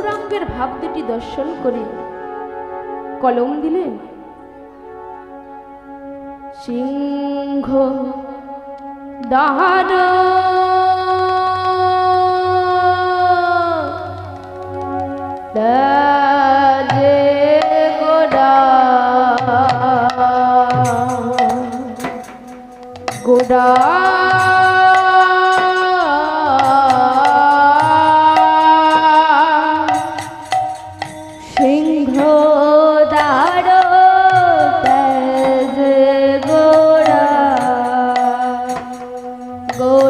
গৌরাঙ্গের ভাব দুটি দর্শন করে কলম দিলেন। সিংহ দাহার গোডা গোডা voy.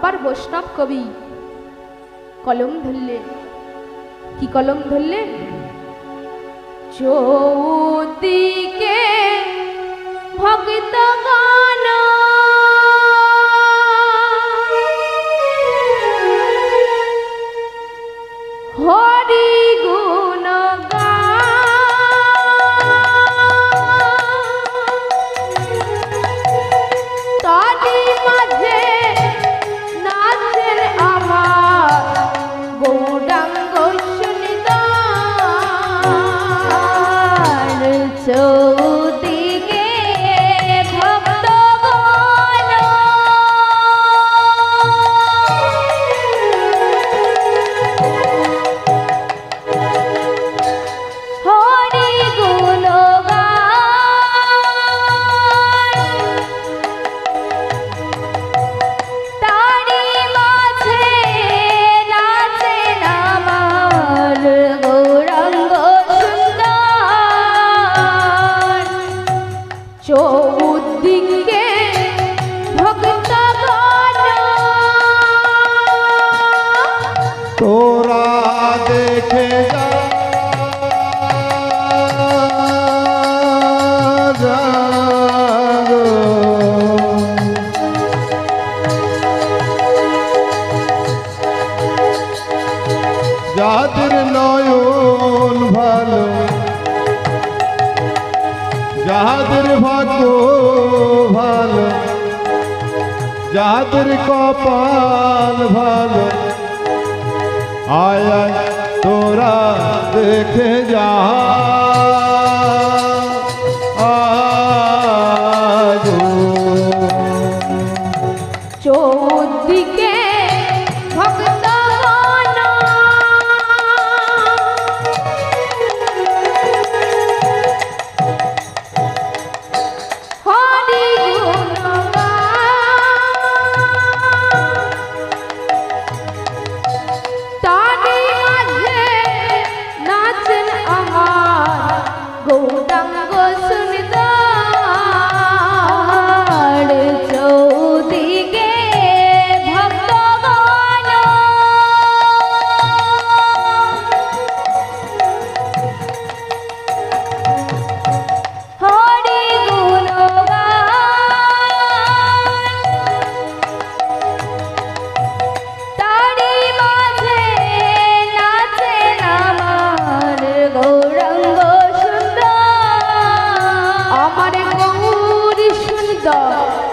আবার বৈষ্ণব কবি। কলম ধরলেন কি কলম ধরলেন ভক্ত গানা যাদের কপাল ভালো। আয় তোরা দেখে যা। Oh.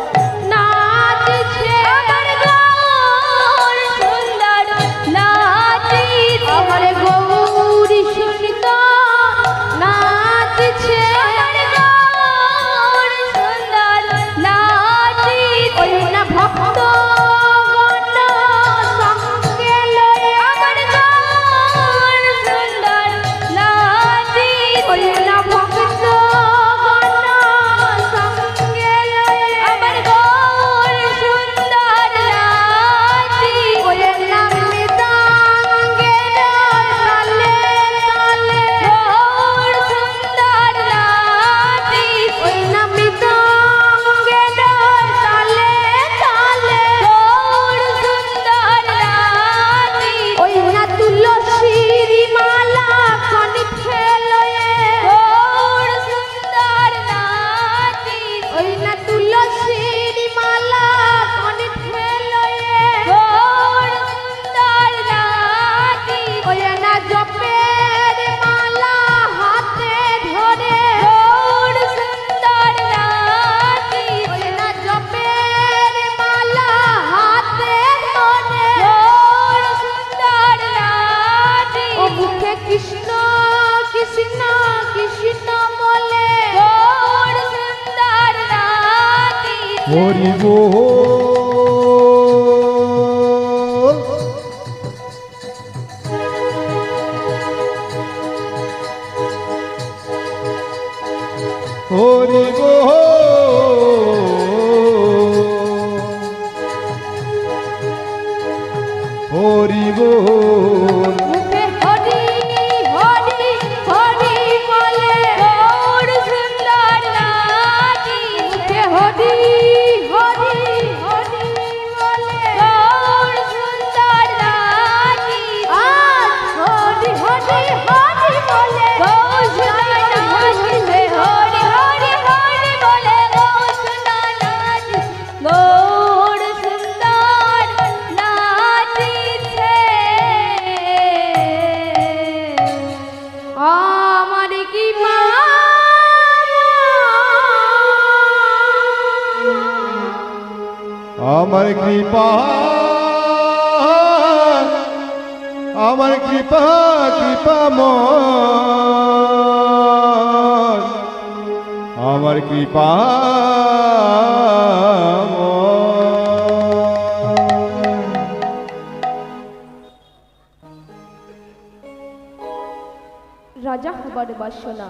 হরি কৃপা রাজা হবার বাসনা।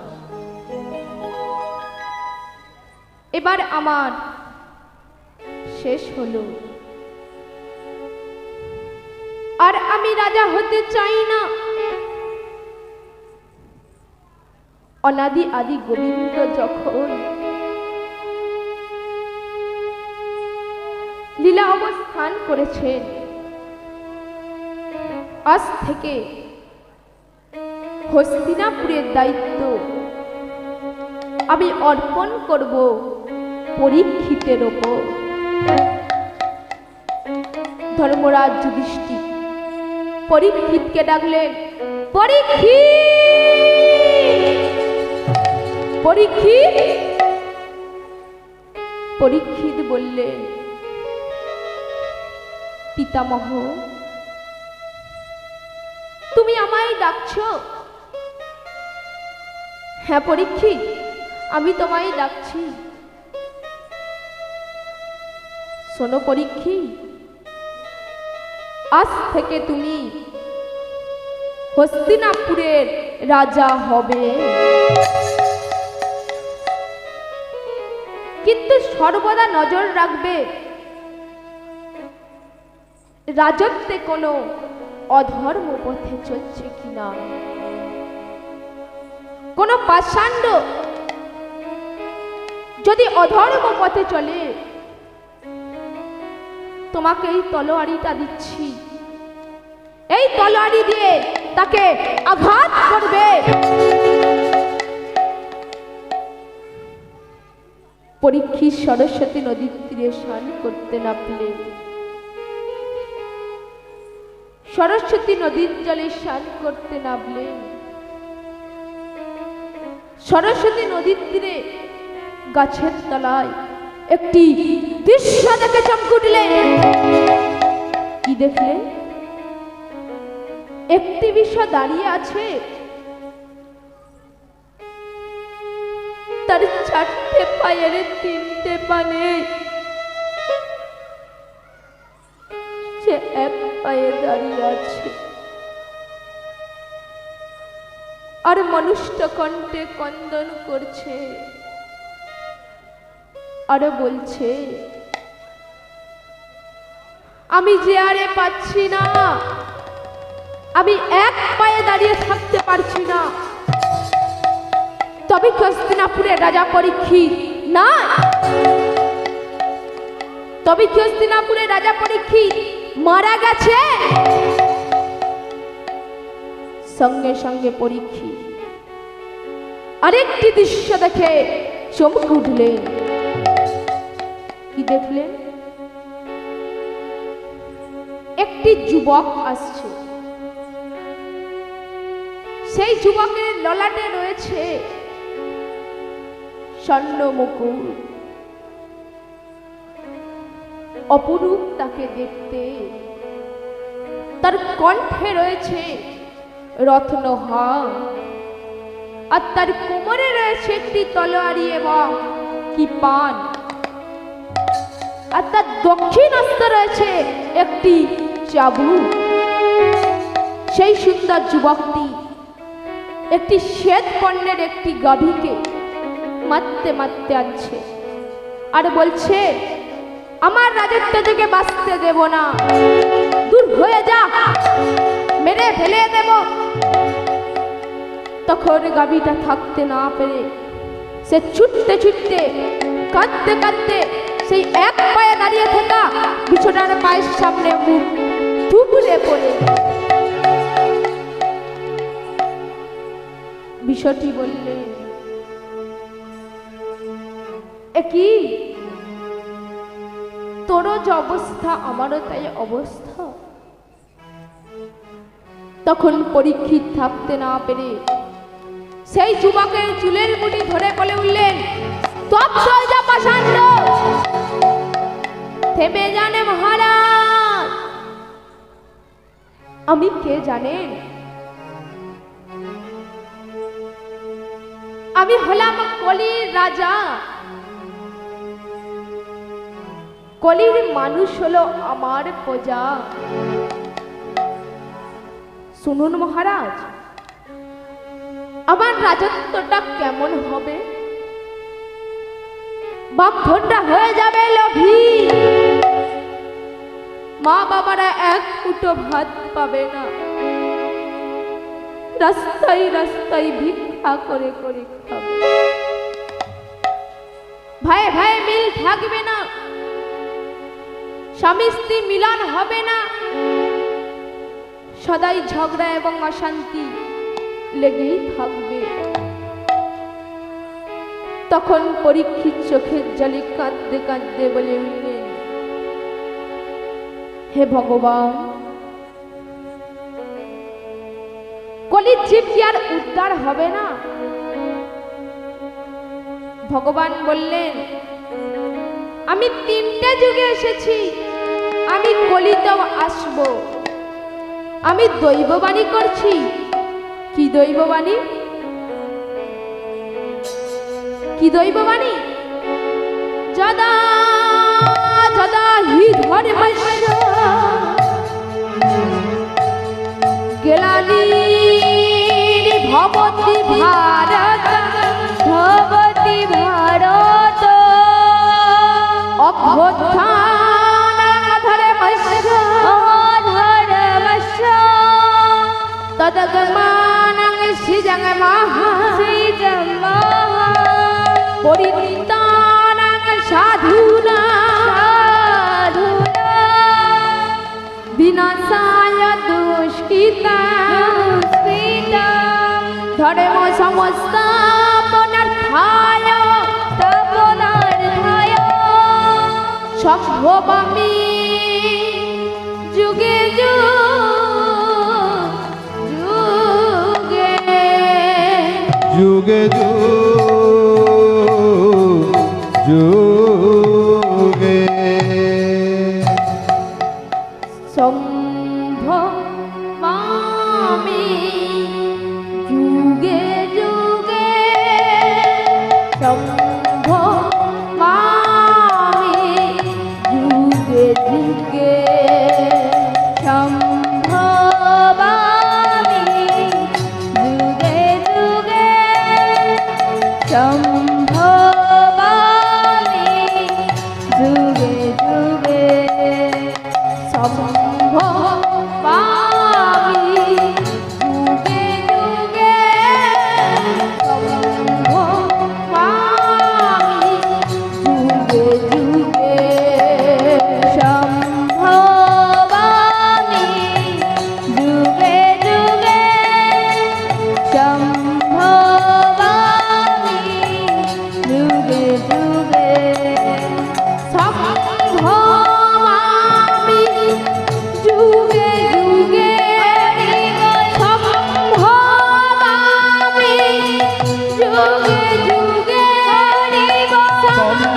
এবার আমার শেষ হলো। আর আমি রাজা হতে চাই না। অনাদি আদি গোবিন্দ যখন লীলা অবস্থান করেছেন আজ থেকে হস্তিনাপুরের দায়িত্ব আমি অর্পণ করব পরীক্ষিতের ওপর। ধর্মরাজ যুধিষ্ঠির, পরীক্ষিতকে ডাকলেন পরীক্ষিত! পরীক্ষিত পরীক্ষিত বললেন পিতামহ। তুমি আমায় ডাকছো? হ্যাঁ পরীক্ষিত আমি তোমায় ডাকছি। শোনো পরীক্ষিত আজ থেকে তুমি হস্তিনাপুরের রাজা হবে। কিন্তু সর্বদা নজর রাখবে রাজত্বে কোনো অধর্ম পথে চলছে কিনা কোন পাষাণ্ড যদি অধর্ম পথে চলে, তোমাকে এই তলোয়ারিটা দিচ্ছি। এই তলোয়ারি দিয়ে তাকে আঘাত করবে। পরীক্ষিত সরস্বতী নদীর তীরে স্নান করতে নামলেন সরস্বতী নদীর জলে স্নান করতে নামলেন। সরস্বতী নদীর তীরে গাছের তলায় একটি দৃশ্য দেখে চমকে উঠলেন। কি দেখলেন? একটি বিশ্ব দাঁড়িয়ে আছে। তার চারটে পায়ের তিনটে পানে পায়ে দাঁড়িয়ে আছে। আর মানুষটা কণ্ঠে কন্দন করছে। আরও বলছে, আমি যে আরে পাচ্ছি না, আমি এক পায়ে দাঁড়িয়ে থাকতে পারছি না। তবে হস্তিনাপুরের রাজা পরীক্ষিত না। তবে হস্তিনাপুরের রাজা পরীক্ষিত মারা গেছে। সঙ্গে সঙ্গে পরীক্ষিত আরেকটি দৃশ্য দেখে চমকে উঠলেন। কি দেখলেন? একটি যুবক আসছে। সেই যুবকের ললাটে রয়েছে স্বর্ণ মুকুট অপরূপ তাকে দেখতে। তার কণ্ঠে রয়েছে রত্নহার আর তার কোমরে রয়েছে একটি তলোয়ারি এবং কি পান। আর তার দক্ষিণ রয়েছে একটি চাবুক সেই সুন্দর যুবকটি একটি শ্বেত বর্ণের একটি গাভীকে মারতে মারতে আনছে। আর বলছে আমার রাজত্ব থেকে বাঁচতে দেব না। দূর হয়ে যা, মেরে ফেলে দেব। তখন গাভীটা থাকতে না পেরে সে ছুটতে ছুটতে, কাঁদতে কাঁদতে সেই এক পায়ে দাঁড়িয়ে থাকা বিছানার পায়ের সামনে মুখ টুকরে পড়ে। বিষয়টি বললে কি? তোরও যে অবস্থা, আমারও তাই অবস্থা। তখন পরীক্ষিত থাকতে না পেরে সেই যুবকের চুলের মুঠি ধরে বলে উঠলেন থেমে জানে মহারাজ। আমি কে জানেন? আমি হলাম কলির রাজা। কলির মানুষ হলো আমার প্রজা। শুনুন মহারাজ, আমার রাজত্বটা কেমন হবে? বাপনটা হয়ে যাবে লোভী। মা বাবারা এক ফুটো ভাত পাবে না। রাস্তায় রাস্তায় ভিক্ষা করে করে খাবে। ভাই ভাই, মিল থাকবে না। স্বামী স্ত্রী মিলন হবে না। সদাই ঝগড়া এবং অশান্তি লেগেই থাকবে। তখন পরীক্ষিত চোখের জলে কাঁদতে কাঁদতে বলে উঠলেন, হে ভগবান কলির জীব কি আর উদ্ধার হবে না? ভগবান বললেন, আমি তিনটে যুগে এসেছি। আমি কলিত আসব। আমি দৈববাণী করছি। কি দৈববাণী? কি দৈববাণী? যদা যদা হি ধর্মস্য সাধুনা সাধুনা। বিনাশায় দুষ্কৃতা ধর্ম সমস্তাপনার্থায় তপনার্থায়। সম্ভবামি যুগে যুগে যুগে যুগে Oh.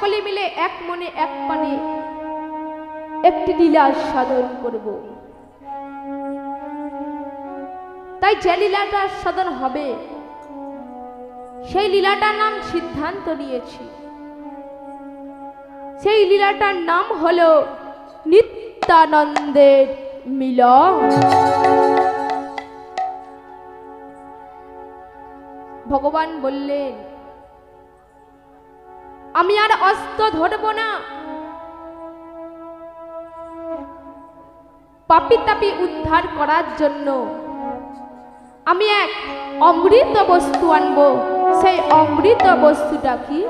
সকলে মিলে এক মনে এক পানে একটি লীলা সাধন করব। তাই যে লীলাটা সাধন হবে, সেই লীলাটার নাম সিদ্ধান্ত নিয়েছি। সেই লীলাটার নাম হলো নিত্যানন্দের মিলন। ভগবান বললেন আমি আর অস্ত্র ধরব না। পাপি তাপি উদ্ধার করার জন্য আমি এক অমৃত বস্তু আনব। সেই অমৃত বস্তুটা কি?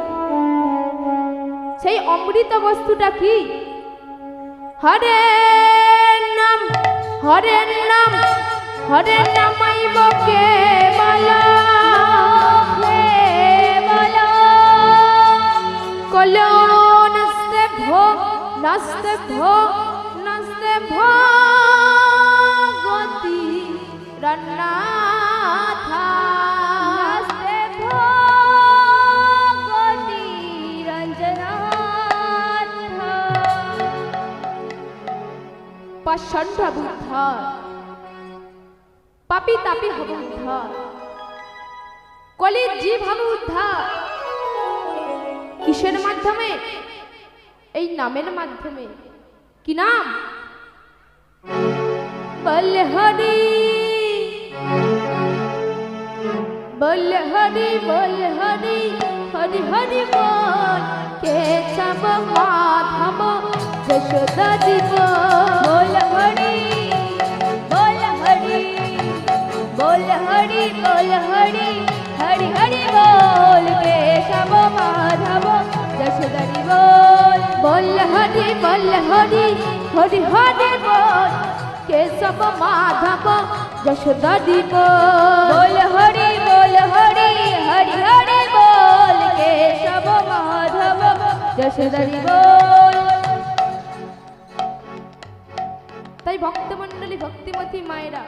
সেই অমৃত বস্তুটা কি? হরে নাম হরে নাম, হরে নামাইব কে বলা নস্তে ভো নস্তে ভো নস্তে ভো, গতি রঞ্জনাথা পাষণ্ড বুদ্ধার পাপি তাপি হবে উদ্ধার কলির জীব হবে উদ্ধার কিসের মাধ্যমে? এই নামের মাধ্যমে। কি নাম? বল হরি বল হরি হরি বল। কেশব মাধব যশোদা দিব বল হরি বল হরি বল হরি বল হরি হরি হরি বল কেশব মাধব, যশোদারি বল। বল হরি বল হরি হরি হরি বল। কেশব, মাধব, যশোদারি বল হরি বল হরি হরি হরি বল। কেশব, মাধব, যশোদারি বল। তাই ভক্তমণ্ডলী, ভক্তিমতী মায়েরা,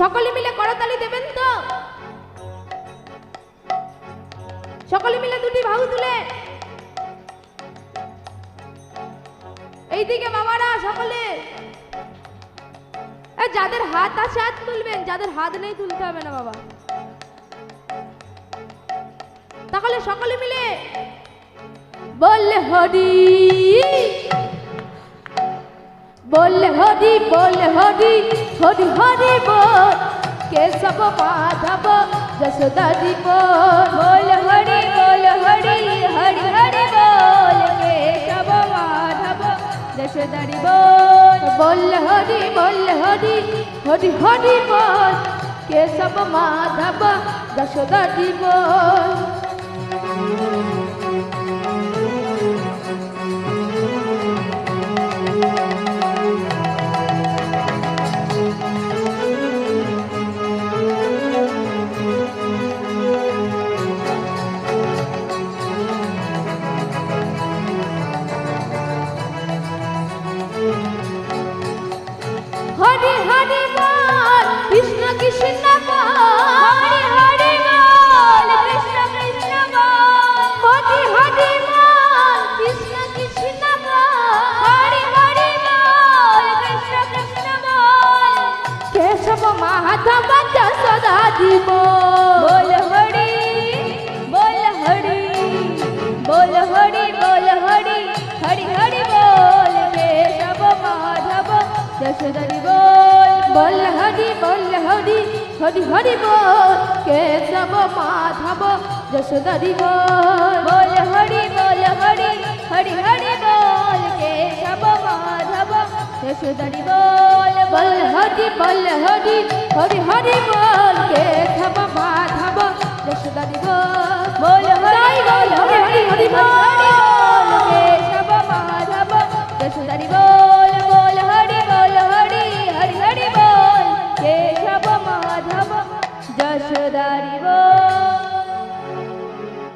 সকলে মিলে করতালি দেবেন তো? সকলে মিলে দুটি বাহু তুলে। এইদিকে বাবারা সকলে। যাদের হাত আছে হাত তুলবেন, যাদের হাত নেই তুলতে হবে না বাবা। তাহলে সকলে মিলে বললে হরি, বল হরি বল হরি হরি হরি বল। কেশব মাধব যশোদা দিব বল হরি বল হরি হরি হরি বল কেশব মাধব যশোদা দিব বল হরি বল হরি হরি হরি বল কেশব মাধব যশোদা দিব হরি বল হরি বল হরি হরি হরি বল কেশব মাধব যশোদারি বল বল হরি বল হরি হরি হরি বল কেশব মাধব যশোদারি বল বল হরি বল হরি হরি হরি বল কেশব মাধব যশোদারি বল বল হরি বল হরি হরি হরি বল কেশব মাধব যশোদারি বল বল 你们